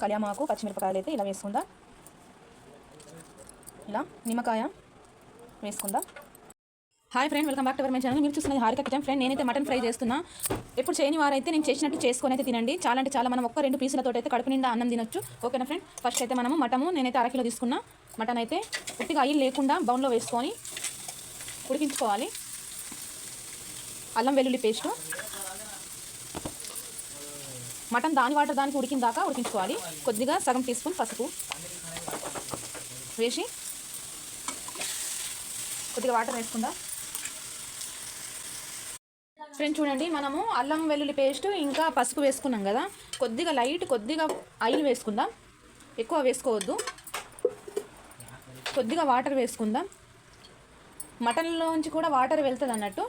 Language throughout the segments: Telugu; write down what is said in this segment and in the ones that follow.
కళ్యామాకు పచ్చిమిరపకాయలు అయితే ఇలా వేసుకుందాం? ఇలా నిమ్మకాయ వేసుకుందాం? Hi friend welcome back to our my channel మీరు చూస్తున్నది హారిక కిచెన్. ఫ్రెండ్ నేనైతే మటన్ ఫ్రై చేస్తున్నా. ఎప్పుడు చేయని వారైతే నేను చేసినట్టు చేసుకొని అయితే తినండి. చాలా అంటే చాలా మనం ఒక్క రెండు పీసులతో అయితే కడుపు నిండా అన్నం తినొచ్చు. ఓకేనా ఫ్రెండ్ ఫస్ట్ అయితే మనము మటము నేనైతే అరకిలో తీసుకున్నా. మటన్ అయితే ఉట్టిగా ఆయిల్ లేకుండా బౌన్లో వేసుకొని ఉడికించుకోవాలి. అల్లం వెల్లుల్లి పేస్టు. మటన్ దాని వాటర్ దానికి ఉడికిన దాకా ఉడికించుకోవాలి. కొద్దిగా సగం టీ స్పూన్ పసుపు వేసి కొద్దిగా వాటర్ వేసుకుందాం. ఫ్రెండ్ చూడండి మనము అల్లం వెల్లుల్లి పేస్ట్ ఇంకా పసుపు వేసుకున్నాం కదా. కొద్దిగా లైట్ కొద్దిగా ఆయిల్ వేసుకుందాం. ఎక్కువ వేసుకోవద్దు. కొద్దిగా వాటర్ వేసుకుందాం. మటన్లోంచి కూడా వాటర్ వెళ్తుంది అన్నట్టు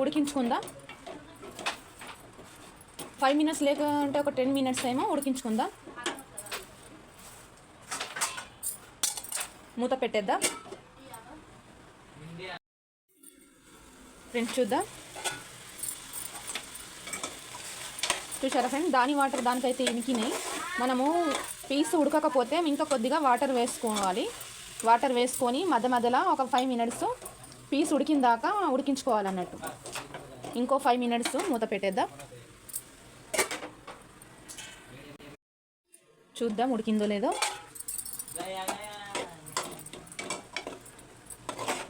ఉడికించుకుందాం. ఫైవ్ మినిట్స్ లేకుంటే ఒక టెన్ మినిట్స్ ఏమో ఉడికించుకుందాం. మూత పెట్టేద్దాం. ఫ్రెండ్స్ చూద్దాం. చూసారా ఫ్రెండ్ దాని వాటర్ దానికైతే ఇనికినాయి. మనము పీస్ ఉడకకపోతే ఇంకా కొద్దిగా వాటర్ వేసుకోవాలి. వాటర్ వేసుకొని మధ్య మధ్యలో ఒక ఫైవ్ మినిట్స్ పీస్ ఉడికిన దాకా ఉడికించుకోవాలన్నట్టు. ఇంకో ఫైవ్ మినిట్స్ మూత పెట్టేద్దాం. చూద్దాం ఉడికిందో లేదో.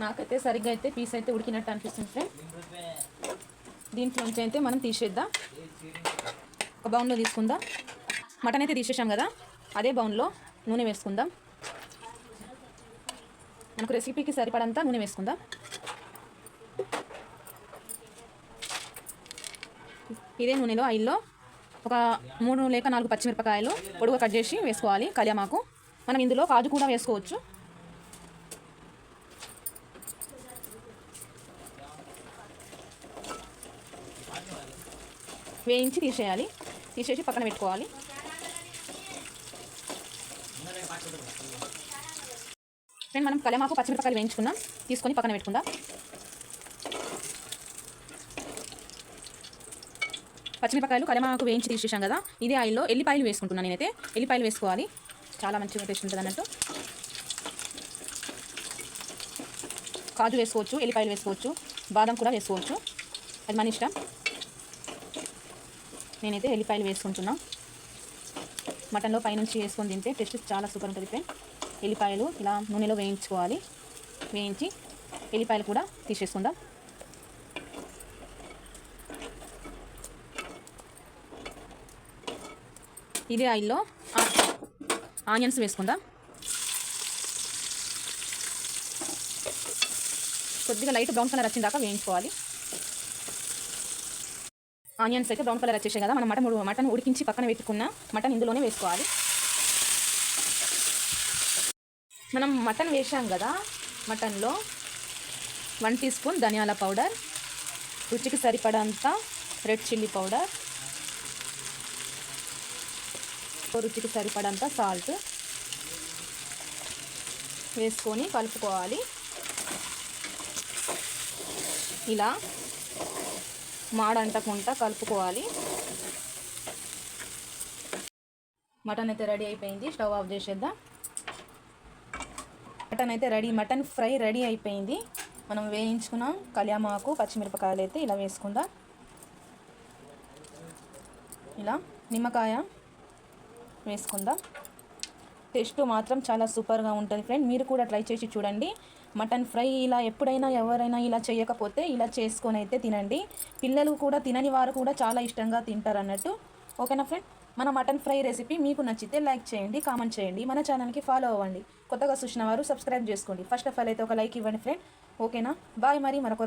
నాకైతే సరిగ్గా అయితే పీస్ అయితే ఉడికినట్టు అనిపిస్తుంది ఫ్రెండ్. దీంట్లో నుంచి అయితే మనం తీసేద్దాం. ఒక బౌన్లో తీసుకుందాం. మటన్ అయితే తీసేసాం కదా అదే బౌన్లో నూనె వేసుకుందాం. మనకు రెసిపీకి సరిపడంతా నూనె వేసుకుందాం. ఇదే నూనెలో ఆయిల్లో ఒక మూడు లేక నాలుగు పచ్చిమిరపకాయలు పొడుగు కట్ చేసి వేసుకోవాలి కళ్యామాకు మనం ఇందులో కాజు కూడా వేసుకోవచ్చు. వేయించి తీసేయాలి. తీసేసి పక్కన పెట్టుకోవాలి. ఫ్రెండ్ మనం కళ్యామాకు పచ్చిమిరపకాయలు వేయించుకున్నాం. తీసుకొని పక్కన పెట్టుకుందాం. పచ్చిమిరపకాయలు కలమాకు వేయించి తీసేసాం కదా ఇదే ఆయిల్లో ఎల్లిపాయలు వేసుకుంటున్నాను నేనైతే. ఎల్లిపాయలు వేసుకోవాలి. చాలా మంచిగా టేస్ట్ ఉంటుంది అన్నట్టు. కాజు వేసుకోవచ్చు ఎల్లిపాయలు వేసుకోవచ్చు బాదం కూడా వేసుకోవచ్చు. అది మన ఇష్టం. నేనైతే ఎల్లిపాయలు వేసుకుంటున్నా. మటన్లో పైనుంచి వేసుకొని తింటే టేస్ట్ చాలా సూపర్ ఉంటుంది ఫ్రెండ్. ఎల్లిపాయలు ఇలా నూనెలో వేయించుకోవాలి. వేయించి ఎల్లిపాయలు కూడా తీసేసుకుందాం. ఇదే ఆయిల్లో ఆనియన్స్ వేసుకుందాం. కొద్దిగా లైట్ బ్రౌన్ కలర్ వచ్చిన దాకా వేయించుకోవాలి. ఆనియన్స్ అయితే బ్రౌన్ కలర్ వచ్చేసాయి కదా మనం మటన్ మటన్ ఉడికించి పక్కన పెట్టుకున్న మటన్ ఇందులోనే వేసుకోవాలి. మనం మటన్ వేసాం కదా మటన్లో వన్ టీ స్పూన్ ధనియాల పౌడర్ రుచికి సరిపడంత రెడ్ చిల్లీ పౌడర్ రుచికి సరిపడంత సాల్ట్ వేసుకొని కలుపుకోవాలి. ఇలా మాడంటకుండా కలుపుకోవాలి. మటన్ అయితే రెడీ అయిపోయింది స్టవ్ ఆఫ్ చేసేద్దాం. మటన్ అయితే రెడీ మటన్ ఫ్రై రెడీ అయిపోయింది. మనం వేయించుకున్న కళ్యామాకు పచ్చిమిరపకాయలు అయితే ఇలా వేసుకుందాం. ఇలా నిమ్మకాయ వేసుకుందాం. టేస్ట్ మాత్రం చాలా సూపర్గా ఉంటుంది ఫ్రెండ్. మీరు కూడా ట్రై చేసి చూడండి. మటన్ ఫ్రై ఇలా ఎప్పుడైనా ఎవరైనా ఇలా చేయకపోతే ఇలా చేసుకొని అయితే తినండి. పిల్లలు కూడా తినని వారు కూడా చాలా ఇష్టంగా తింటారు అన్నట్టు. ఓకేనా ఫ్రెండ్? మన మటన్ ఫ్రై రెసిపీ మీకు నచ్చితే లైక్ చేయండి కామెంట్ చేయండి. మన ఛానల్కి ఫాలో అవ్వండి. కొత్తగా చూసిన వారు సబ్స్క్రైబ్ చేసుకోండి. ఫస్ట్ ఆఫ్ ఆల్ అయితే ఒక లైక్ ఇవ్వండి ఫ్రెండ్. ఓకేనా? బాయ్ మరి మరొక